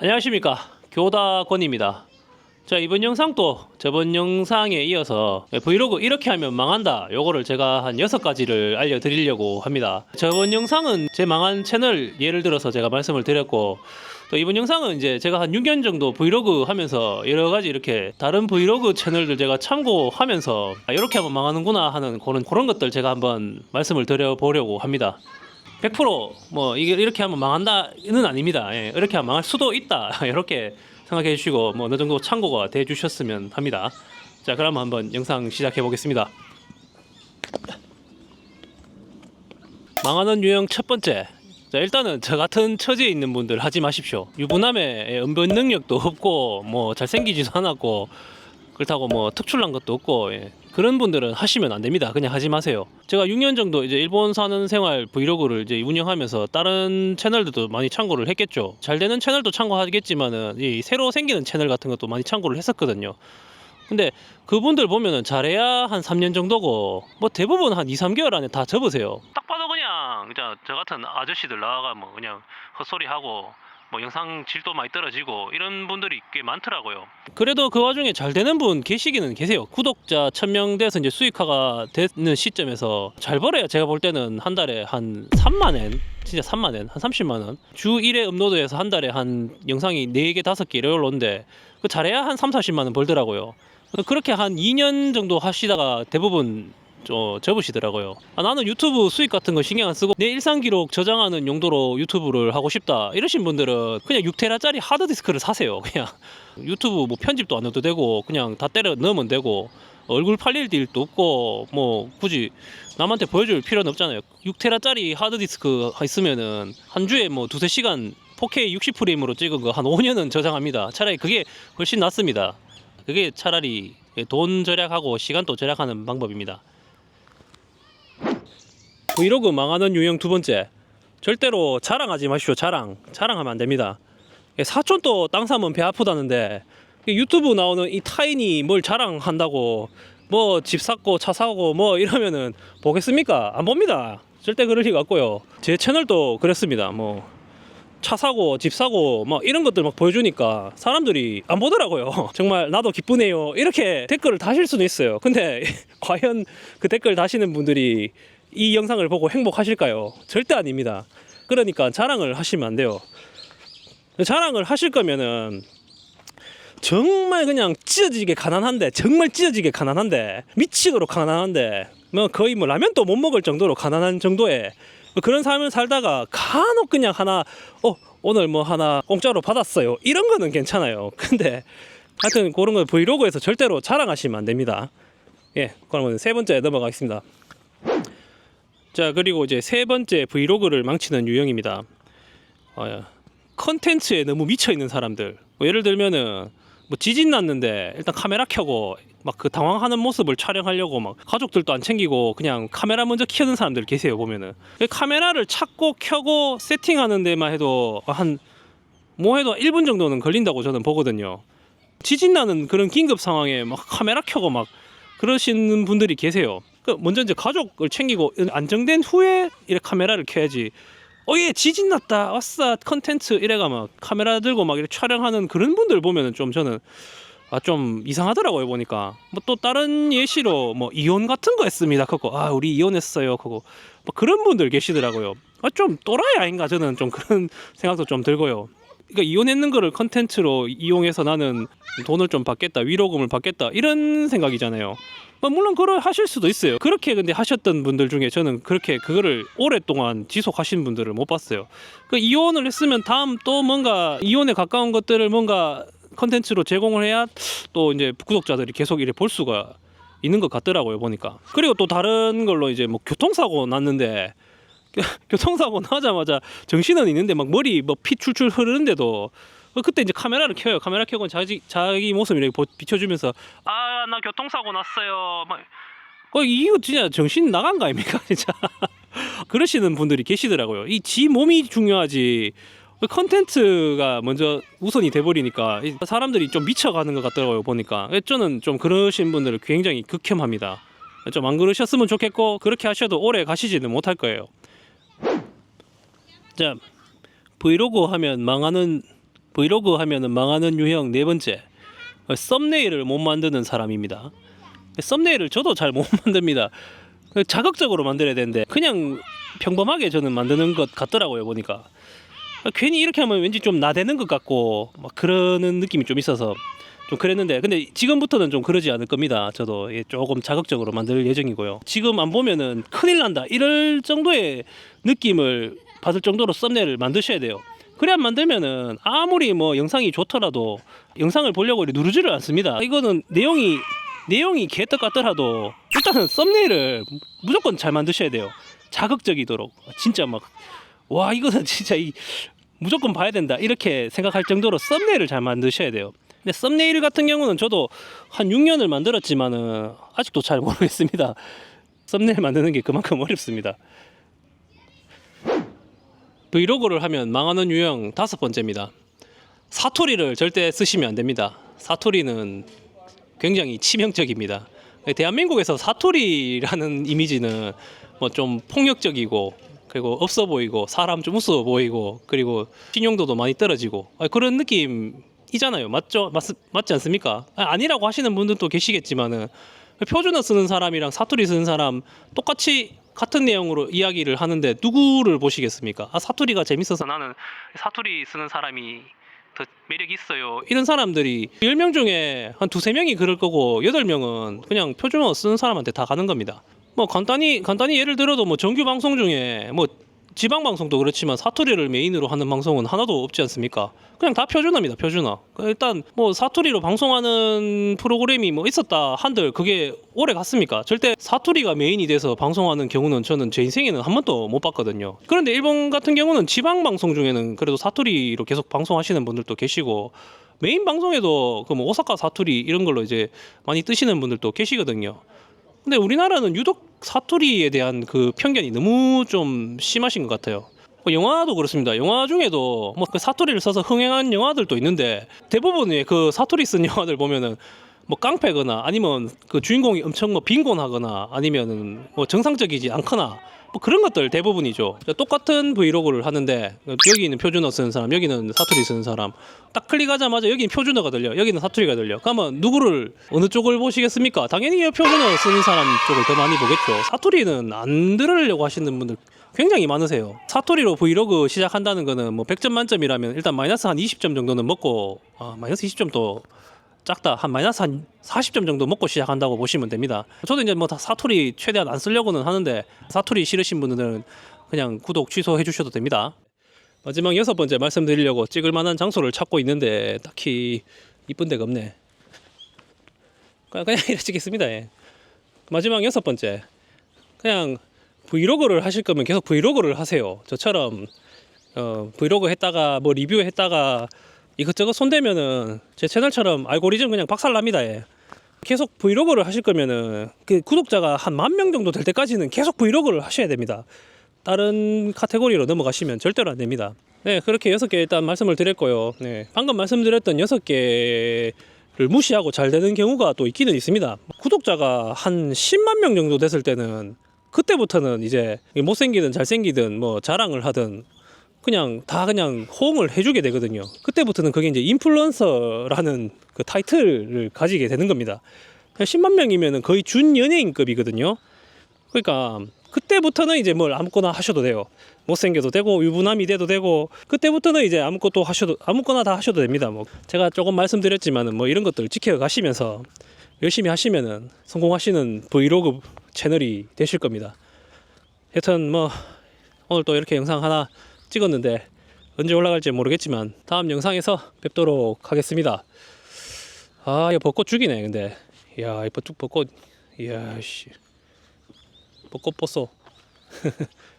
안녕하십니까. 교다권입니다. 자 이번 영상도 저번 영상에 이어서 브이로그 이렇게 하면 망한다. 요거를 제가 한 여섯 가지를 알려드리려고 합니다. 저번 영상은 제 망한 채널 예를 들어서 제가 말씀을 드렸고 또 이번 영상은 이제 제가 한 6년 정도 브이로그 하면서 여러 가지 이렇게 다른 브이로그 채널들 제가 참고하면서 아, 이렇게 하면 망하는구나 하는 그런 그런 것들 제가 한번 말씀을 드려보려고 합니다 100%뭐 이게 이렇게 하면 망한다는 아닙니다. 예, 이렇게 하면 망할 수도 있다. 이렇게 생각해 주시고 뭐 어느 정도 참고가 돼 주셨으면 합니다. 자, 그럼 한번 영상 시작해 보겠습니다. 망하는 유형 첫 번째. 자, 일단은 저 같은 처지에 있는 분들 하지 마십시오. 유부남의 은변 능력도 없고 뭐 잘생기지도 않았고 그렇다고 뭐 특출난 것도 없고 예. 그런 분들은 하시면 안 됩니다. 그냥 하지 마세요. 제가 6년 정도 이제 일본 사는 생활 브이로그를 이제 운영하면서 다른 채널들도 많이 참고를 했겠죠. 잘 되는 채널도 참고하겠지만은 이 새로 생기는 채널 같은 것도 많이 참고를 했었거든요. 근데 그분들 보면은 잘해야 한 3년 정도고 뭐 대부분 한 2, 3개월 안에 다 접으세요. 딱 봐도 그냥 저 같은 아저씨들 나와가 뭐 그냥 헛소리 하고 뭐 영상 질도 많이 떨어지고 이런 분들이 꽤 많더라고요. 그래도 그 와중에 잘 되는 분 계시기는 계세요. 구독자 1000명 돼서 이제 수익화가 되는 시점에서 잘 벌어야 제가 볼 때는 한 달에 한 3만 엔, 진짜 3만 엔, 한 30만 원. 주 1회 업로드해서 한 달에 한 영상이 4개, 5개 이래 올라오는데 그 잘해야 한 3, 40만 원 벌더라고요. 그렇게 한 2년 정도 하시다가 대부분 저 접으시더라고요. 아, 나는 유튜브 수익 같은 거 신경 안 쓰고 내 일상 기록 저장하는 용도로 유튜브를 하고 싶다. 이러신 분들은 그냥 6테라짜리 하드 디스크를 사세요. 그냥 유튜브 뭐 편집도 안 해도 되고 그냥 다 때려 넣으면 되고 얼굴 팔릴 일도 없고 뭐 굳이 남한테 보여줄 필요는 없잖아요. 6테라짜리 하드 디스크 있으면은 한 주에 뭐 두세 시간 4K 60프레임으로 찍은 거 한 5년은 저장합니다. 차라리 그게 훨씬 낫습니다. 그게 차라리 돈 절약하고 시간도 절약하는 방법입니다. 브이로그 망하는 유형 두 번째. 절대로 자랑하지 마십시오. 자랑. 자랑하면 안 됩니다. 예, 사촌 또 땅 사면 배 아프다는데 이 유튜브 나오는 이 타인이 뭘 자랑한다고 뭐 집 샀고 차 사고 뭐 이러면은 보겠습니까? 안 봅니다. 절대 그럴 리가 없고요. 제 채널도 그랬습니다. 뭐 차 사고 집 사고 막 이런 것들 막 보여주니까 사람들이 안 보더라고요. 정말 나도 기쁘네요. 이렇게 댓글을 다실 수는 있어요. 근데 과연 그 댓글 다시는 분들이 이 영상을 보고 행복하실까요? 절대 아닙니다. 그러니까 자랑을 하시면 안 돼요. 자랑을 하실 거면은 정말 그냥 찢어지게 가난한데 정말 찢어지게 가난한데 미치도록 가난한데 뭐 거의 뭐 라면도 못 먹을 정도로 가난한 정도의 뭐 그런 삶을 살다가 간혹 그냥 하나 어 오늘 뭐 하나 공짜로 받았어요 이런 거는 괜찮아요 근데 하여튼 그런 거 브이로그에서 절대로 자랑하시면 안 됩니다 예 그러면 세 번째 넘어가겠습니다 자 그리고 이제 세 번째 브이로그를 망치는 유형입니다. 어, 컨텐츠에 너무 미쳐 있는 사람들. 뭐 예를 들면은 뭐 지진 났는데 일단 카메라 켜고 막 그 당황하는 모습을 촬영하려고 막 가족들도 안 챙기고 그냥 카메라 먼저 켜는 사람들 계세요 보면은. 그 카메라를 찾고 켜고 세팅하는 데만 해도 한 뭐 해도 1분 정도는 걸린다고 저는 보거든요. 지진 나는 그런 긴급 상황에 막 카메라 켜고 막 그러시는 분들이 계세요. 그 먼저 이제 가족을 챙기고 안정된 후에 이렇게 카메라를 켜야지. 어예 지진 났다 아싸 컨텐츠 이래가 막 카메라 들고 막 이렇게 촬영하는 그런 분들 보면은 좀 저는 아 좀 이상하더라고요 보니까. 뭐 또 다른 예시로 뭐 이혼 같은 거 했습니다 그거. 아 우리 이혼했어요 그거. 뭐 그런 분들 계시더라고요. 아 좀 또라이 아닌가 저는 좀 그런 생각도 좀 들고요 그러니까 이혼했는 거를 컨텐츠로 이용해서 나는 돈을 좀 받겠다 위로금을 받겠다 이런 생각이잖아요 뭐 물론 그걸 하실 수도 있어요. 그렇게 근데 하셨던 분들 중에 저는 그렇게 그거를 오랫동안 지속하신 분들을 못 봤어요. 그 이혼을 했으면 다음 또 뭔가 이혼에 가까운 것들을 뭔가 컨텐츠로 제공을 해야 또 이제 구독자들이 계속 이래 볼 수가 있는 것 같더라고요 보니까. 그리고 또 다른 걸로 이제 뭐 교통사고 났는데 교통사고 나자마자 정신은 있는데 막 머리 뭐 피 출출 흐르는데도 어, 그때 이제 카메라를 켜요. 카메라 켜고 자기 자기 모습 이렇게 보- 비춰주면서 아 나 교통사고 났어요. 막 어, 이거 진짜 정신 나간 거 아닙니까 진짜 그러시는 분들이 계시더라고요. 이 지 몸이 중요하지. 컨텐츠가 먼저 우선이 돼버리니까 이 사람들이 좀 미쳐가는 것 같더라고요 보니까 저는 좀 그러신 분들을 굉장히 극혐합니다 좀 안 그러셨으면 좋겠고 그렇게 하셔도 오래 가시지는 못할 거예요 자 브이로그 하면 망하는 브이로그 하면은 망하는 유형 네 번째 어, 썸네일을 못 만드는 사람입니다. 썸네일을 저도 잘 못 만듭니다. 그 자극적으로 만들어야 되는데 그냥 평범하게 저는 만드는 것 같더라고요 보니까 괜히 이렇게 하면 왠지 좀 나대는 것 같고 막 그러는 느낌이 좀 있어서 좀 그랬는데 근데 지금부터는 좀 그러지 않을 겁니다 저도 예, 조금 자극적으로 만들 예정이고요 지금 안 보면은 큰일 난다 이럴 정도의 느낌을 받을 정도로 썸네일을 만드셔야 돼요 그래야 만들면은 아무리 뭐 영상이 좋더라도 영상을 보려고 누르지를 않습니다 이거는 내용이 내용이 개떡 같더라도 일단은 썸네일을 무조건 잘 만드셔야 돼요. 자극적이도록 진짜 막 와 이거는 진짜 이 무조건 봐야 된다 이렇게 생각할 정도로 썸네일을 잘 만드셔야 돼요. 근데 썸네일 같은 경우는 저도 한 6년을 만들었지만은 아직도 잘 모르겠습니다. 썸네일 만드는 게 그만큼 어렵습니다. 브이로그를 하면 망하는 유형 다섯 번째입니다. 사투리를 절대 쓰시면 안 됩니다. 사투리는 굉장히 치명적입니다. 대한민국에서 사투리라는 이미지는 뭐 좀 폭력적이고 그리고 없어 보이고 사람 좀 웃어 보이고 그리고 신용도도 많이 떨어지고 아, 그런 느낌이잖아요. 맞죠? 맞, 맞지 않습니까? 아, 아니라고 하시는 분들도 계시겠지만은 표준어 쓰는 사람이랑 사투리 쓰는 사람 똑같이 같은 내용으로 이야기를 하는데 누구를 보시겠습니까? 아 사투리가 재밌어서 나는 사투리 쓰는 사람이 더 매력 있어요. 이런 사람들이 10명 중에 한 두세 명이 그럴 거고 8명은 그냥 표준어 쓰는 사람한테 다 가는 겁니다. 뭐 간단히 간단히 예를 들어도 뭐 정규 방송 중에 뭐 지방 방송도 그렇지만 사투리를 메인으로 하는 방송은 하나도 없지 않습니까? 그냥 다 표준어입니다. 표준어. 그 일단 뭐 사투리로 방송하는 프로그램이 뭐 있었다 한들 그게 오래 갔습니까? 절대 사투리가 메인이 돼서 방송하는 경우는 저는 제 인생에는 한 번도 못 봤거든요. 그런데 일본 같은 경우는 지방 방송 중에는 그래도 사투리로 계속 방송하시는 분들도 계시고 메인 방송에도 그 뭐 오사카 사투리 이런 걸로 이제 많이 뜨시는 분들도 계시거든요. 근데 우리나라는 유독 사투리에 대한 그 편견이 너무 좀 심하신 것 같아요. 뭐 영화도 그렇습니다. 영화 중에도 뭐 그 사투리를 써서 흥행한 영화들도 있는데 대부분의 그 사투리 쓴 영화들 보면은 뭐 깡패거나 아니면 그 주인공이 엄청 뭐 빈곤하거나 아니면은 뭐 정상적이지 않거나 뭐 그런 것들 대부분이죠. 똑같은 브이로그를 하는데 여기는 표준어 쓰는 사람, 여기는 사투리 쓰는 사람. 딱 클릭하자마자 여기는 표준어가 들려, 여기는 사투리가 들려. 그러면 누구를 어느 쪽을 보시겠습니까? 당연히 표준어 쓰는 사람 쪽을 더 많이 보겠죠. 사투리는 안 들으려고 하시는 분들 굉장히 많으세요. 사투리로 브이로그 시작한다는 거는 뭐 100점 만점이라면 일단 마이너스 한 20점 정도는 먹고 아, 마이너스 20점도 작다 한 마이너스 한 40점 정도 먹고 시작한다고 보시면 됩니다. 저도 이제 뭐 다 사투리 최대한 안 쓰려고는 하는데 사투리 싫으신 분들은 그냥 구독 취소해 주셔도 됩니다. 마지막 여섯 번째 말씀드리려고 찍을 만한 장소를 찾고 있는데 딱히 이쁜 데가 없네. 그냥 그냥 이렇게 찍겠습니다. 예. 마지막 여섯 번째 그냥 브이로그를 하실 거면 계속 브이로그를 하세요. 저처럼 어, 브이로그 했다가 뭐 리뷰 했다가 이것저것 손대면은 제 채널처럼 알고리즘 그냥 박살납니다. 예. 계속 브이로그를 하실 거면은 그 구독자가 한 만 명 정도 될 때까지는 계속 브이로그를 하셔야 됩니다. 다른 카테고리로 넘어가시면 절대로 안 됩니다. 네, 그렇게 여섯 개 일단 말씀을 드렸고요. 네, 방금 말씀드렸던 여섯 개를 무시하고 잘 되는 경우가 또 있기는 있습니다. 구독자가 한 10만 명 정도 됐을 때는 그때부터는 이제 못생기든 잘생기든 뭐 자랑을 하든 그냥 다 그냥 호응을 해주게 되거든요. 그때부터는 그게 이제 인플루언서라는 그 타이틀을 가지게 되는 겁니다. 10만 명이면은 거의 준 연예인급이거든요. 그러니까 그때부터는 이제 뭘 아무거나 하셔도 돼요. 못생겨도 되고 유부남이 돼도 되고 그때부터는 이제 아무것도 하셔도 아무거나 다 하셔도 됩니다. 뭐 제가 조금 말씀드렸지만은 뭐 이런 것들 지켜 가시면서 열심히 하시면은 성공하시는 브이로그 채널이 되실 겁니다. 여튼 뭐 오늘 또 이렇게 영상 하나 찍었는데 언제 올라갈지 모르겠지만 다음 영상에서 뵙도록 하겠습니다. 아, 이거 벚꽃 죽이네. 근데 야, 이 벚꽃 벚꽃 이야 씨. 벚꽃 벗어.